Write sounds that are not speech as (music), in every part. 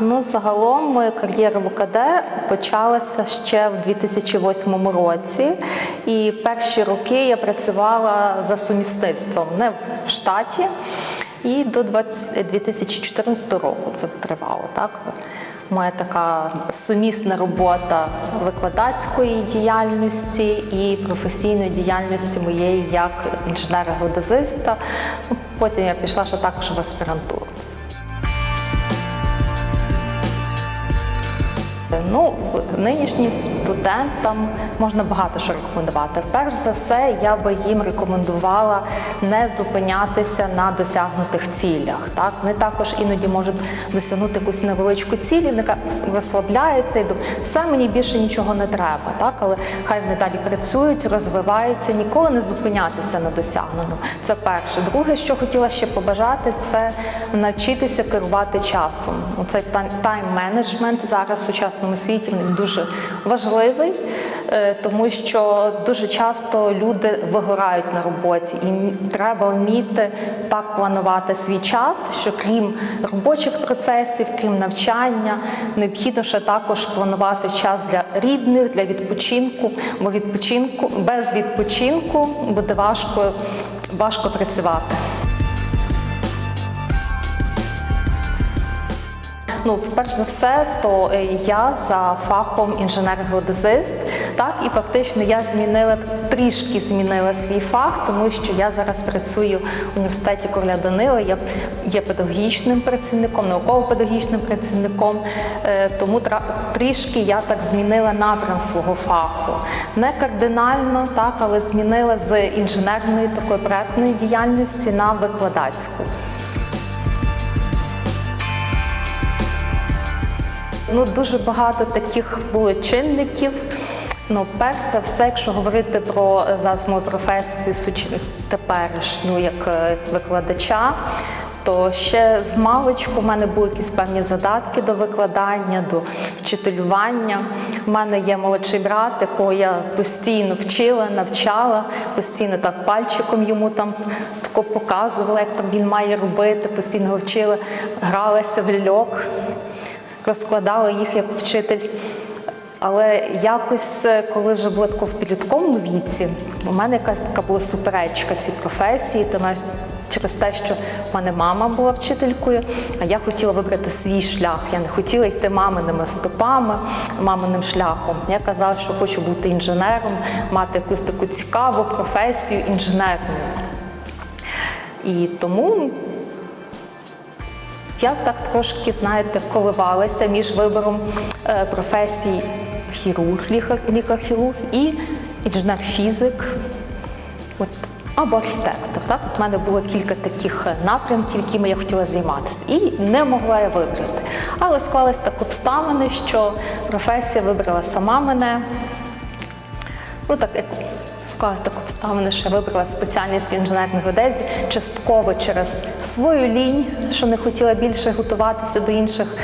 Ну, загалом моя кар'єра в УКД почалася ще в 2008 році, і перші роки я працювала за сумісництвом не в штаті, і до 20 2014 року це тривало. Так? Моя така сумісна робота викладацької діяльності і професійної діяльності моєї як інженера-геодезиста. Ну, Потім я пішла ще також в аспірантуру. Ну, нинішнім студентам можна багато що рекомендувати. Перш за все, я би їм рекомендувала не зупинятися на досягнутих цілях. Так, вони також іноді можуть досягнути якусь невеличку ціль, і вони розслабляються і думають, все мені більше нічого не треба. Так, але хай вони далі працюють, розвиваються, ніколи не зупинятися на досягненому. Це перше. Друге, що хотіла ще побажати, це навчитися керувати часом. Оцей тайм-менеджмент зараз сучасному світі дуже важливий, е, тому що дуже часто люди вигорають на роботі, і треба вміти так планувати свій час, що крім робочих процесів, крім навчання, необхідно ще також планувати час для рідних, для відпочинку, бо відпочинку без відпочинку буде важко, важко працювати. Ну, перш за все, то е, я за фахом інженер-геодезист, так і фактично я змінила трішки змінила свій фах, тому що я зараз працюю в університеті Короля Данила. Я є педагогічним працівником, науково-педагогічним працівником. е, Тому трішки я так змінила напрям свого фаху. Не кардинально, так, але змінила з інженерної такої проектної діяльності на викладацьку. Ну, дуже багато таких було чинників. Ну, перш за все, якщо говорити про е, зараз професію суч- теперішню як е, викладача, то ще з маличку в мене були якісь певні задатки до викладання, до вчителювання. У мене є молодший брат, якого я постійно вчила, навчала, постійно так пальчиком йому там тако показувала, як там він має робити, постійно вчила, гралася в ляльок розкладала їх як вчитель. Але якось, е, коли вже було тако в підлітковому віці, у мене якась така була суперечка цій професії, тому через те, що в мене мама була вчителькою, а я хотіла вибрати свій шлях. Я не хотіла йти маминими стопами, маминим шляхом. Я казала, що хочу бути інженером, мати якусь таку цікаву професію інженерну. І тому я так трошки, знаєте, коливалася між вибором е, професій хірург, лікар, лікар-хірург і інженер-фізик от, або архітектор. Так? От в мене було кілька таких напрямків, якими я хотіла займатися. І не могла я вибрати. Але склались так обставини, що професія вибрала сама мене. Ну так склалися так обставини, що я вибрала спеціальність інженерної геодезії, частково через свою лінь, що не хотіла більше готуватися до інших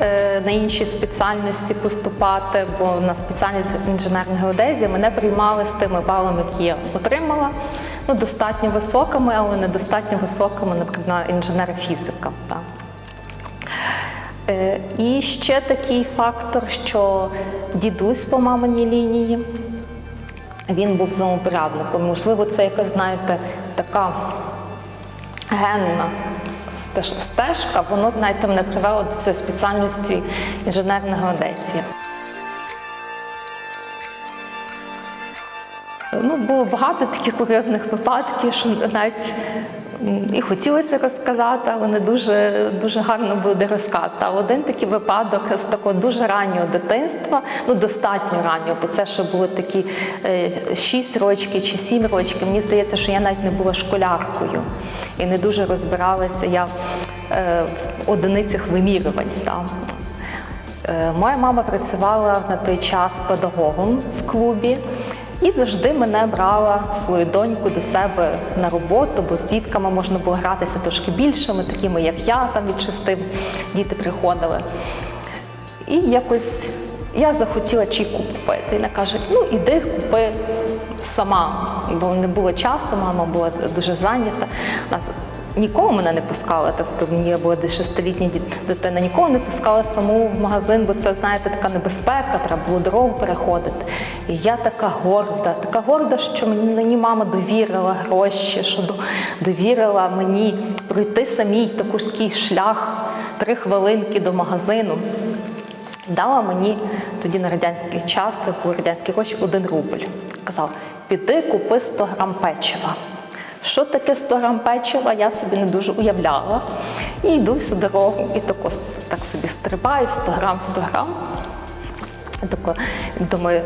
е, на інші спеціальності поступати, бо на спеціальність інженерної геодезії мене приймали з тими балами, які я отримала. Ну, достатньо високими, але недостатньо високими, наприклад, на інженера фізика. Так. Е, І ще такий фактор, що дідусь по маминій лінії, він був замопорядником. Можливо, це якась, знаєте, така генна стежка, воно навіть мене привело до цієї спеціальності інженерної геодезії. Ну, було багато таких курйозних випадків, що навіть і хотілося розказати, але не дуже, дуже гарно буде розказати. А один такий випадок з такого дуже раннього дитинства, ну достатньо раннього, бо це ще були такі е, 6 років чи 7 років. Мені здається, що я навіть не була школяркою і не дуже розбиралася я е, в одиницях вимірювань. Там. Е, Моя мама працювала на той час педагогом в клубі і завжди мене брала свою доньку до себе на роботу, бо з дітками можна було гратися трошки більшими, такими як я, там від шести діти приходили. І якось я захотіла чайку купити. І вона каже: ну іди купи сама, бо не було часу, мама була дуже зайнята. Нікого мене не пускали, тобто мені була десь шестилітня дитина, нікого не пускали саму в магазин, бо це, знаєте, така небезпека, треба було дорогу переходити. І я така горда, така горда, що мені мама довірила гроші, що довірила мені пройти самій такий шлях, три хвилинки до магазину. Дала мені тоді на радянський час, були радянські гроші, один рубль. Казала, піди купи 100 грам печива. Що таке 100 грам печива, я собі не дуже уявляла. І йду всю дорогу, і тако, так собі стрибаю, 100 грам, 100 грам. Тако, думаю,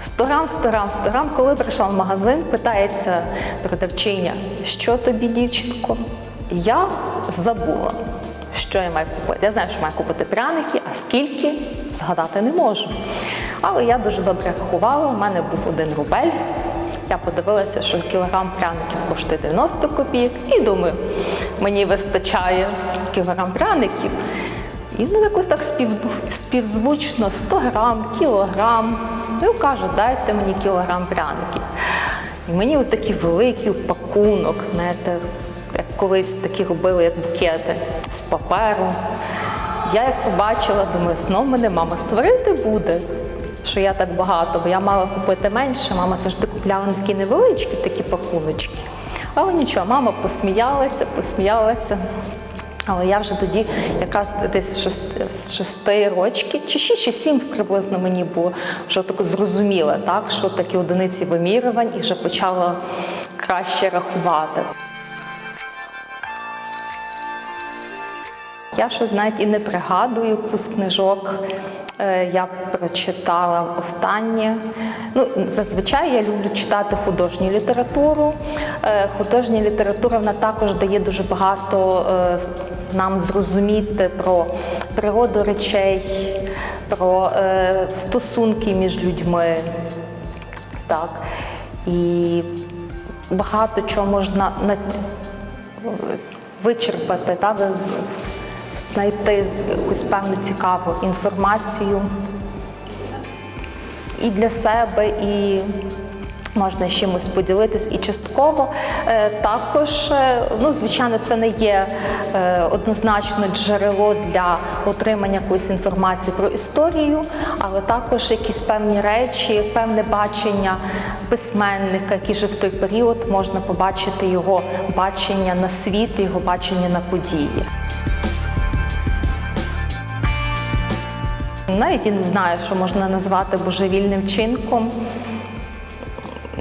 100 грам, 100 грам, 100 грам. Коли прийшла в магазин, питається продавчиня, що тобі, дівчинко? Я забула, що я маю купити. Я знаю, що маю купити пряники, а скільки згадати не можу. Але я дуже добре рахувала, у мене був один рубель. Я подивилася, що кілограм пряників коштує 90 копійок, і думаю, мені вистачає кілограм пряників. І вони якось так спів, співзвучно 100 грам, кілограм. Ну, каже, дайте мені кілограм пряників. І мені отакий великий пакунок, знаєте, як колись такі робили, як букети з паперу. Я як побачила, думаю, знов мене мама сварити буде, що я так багато, бо я мала купити менше. Мама завжди купляла вони такі невеличкі такі пакуночки. Але нічого, мама посміялася, посміялася. Але я вже тоді, якраз десь з шести, рочки, чи шість, чи сім приблизно мені було, вже так зрозуміла, так, що такі одиниці вимірювань і вже почала краще рахувати. Я щось навіть і не пригадую, яку книжок е, я прочитала останнє. Ну, зазвичай я люблю читати художню літературу. Е, Художня література вона також дає дуже багато е, нам зрозуміти про природу речей, про стосунки між людьми. Так. І багато чого можна на- вичерпати, так, з- знайти якусь певну цікаву інформацію і для себе, і можна чимось поділитись. І частково е, також, е, ну, звичайно, це не є е, однозначно джерело для отримання якоїсь інформації про історію, але також якісь певні речі, певне бачення письменника, який жив в той період, можна побачити його бачення на світ, його бачення на події. Навіть і не знаю, що можна назвати божевільним чинком.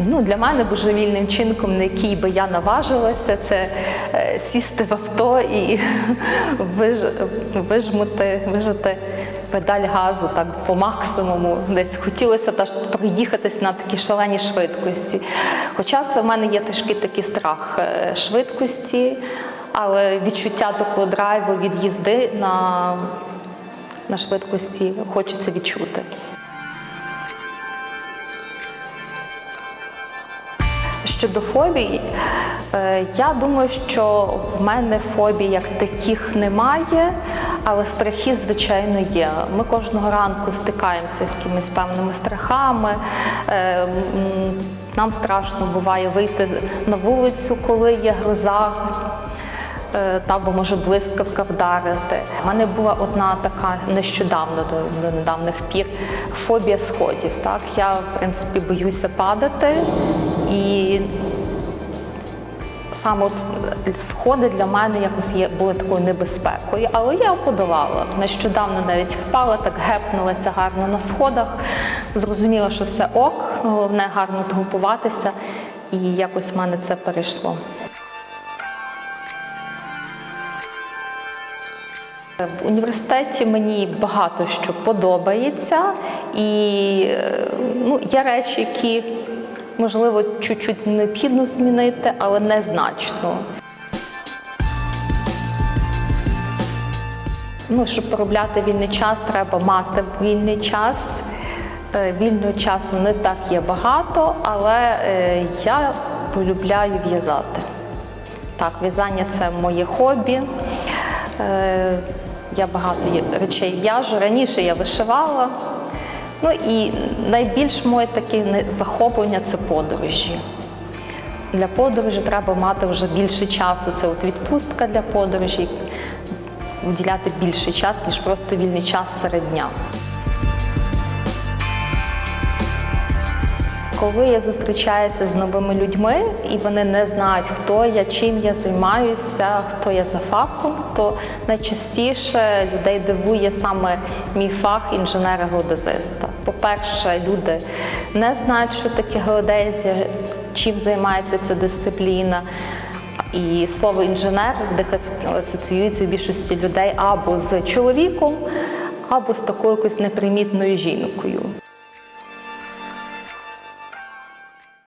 Ну, для мене божевільним чинком, на який би я наважилася, це е, сісти в авто і (laughs) виж- вижмути, вижати педаль газу так по максимуму. Десь хотілося теж проїхатись на такій шаленій швидкості. Хоча це в мене є трішки такий страх е, швидкості, але відчуття такого драйву від їзди на, на швидкості хочеться відчути. Щодо фобій, е, я думаю, що в мене фобій як таких немає, але страхи, звичайно, є. Ми кожного ранку стикаємося з якимись певними страхами. Е, Нам страшно буває вийти на вулицю, коли є гроза. Е, Та бо може блискавка вдарити. У мене була одна така нещодавно до, до недавніх пір фобія сходів. Так я в принципі боюся падати, і саме сходи для мене якось є були такою небезпекою, але я подолала. Нещодавно навіть впала, так гепнулася гарно на сходах. Зрозуміла, що все ок, головне гарно групуватися, і якось в мене це перейшло. В університеті мені багато що подобається, і е, ну, є речі, які можливо чуть-чуть необхідно змінити, але незначно. Ну, щоб поробляти вільний час, треба мати вільний час. Е, Вільного часу не так є багато, але е, я полюбляю в'язати. Так, в'язання це моє хобі. Я багато речей в'яжу. Раніше я вишивала. Ну і найбільш моє таке захоплення це подорожі. для подорожі треба мати вже більше часу. Це от відпустка для подорожі, виділяти більше часу, ніж просто вільний час серед дня. Коли я зустрічаюся з новими людьми і вони не знають, хто я, чим я займаюся, хто я за фахом, то найчастіше людей дивує саме мій фах інженера-геодезиста. По-перше, люди не знають, що таке геодезія, чим займається ця дисципліна. І слово інженер асоціюється в більшості людей або з чоловіком, або з такою якоюсь непримітною жінкою.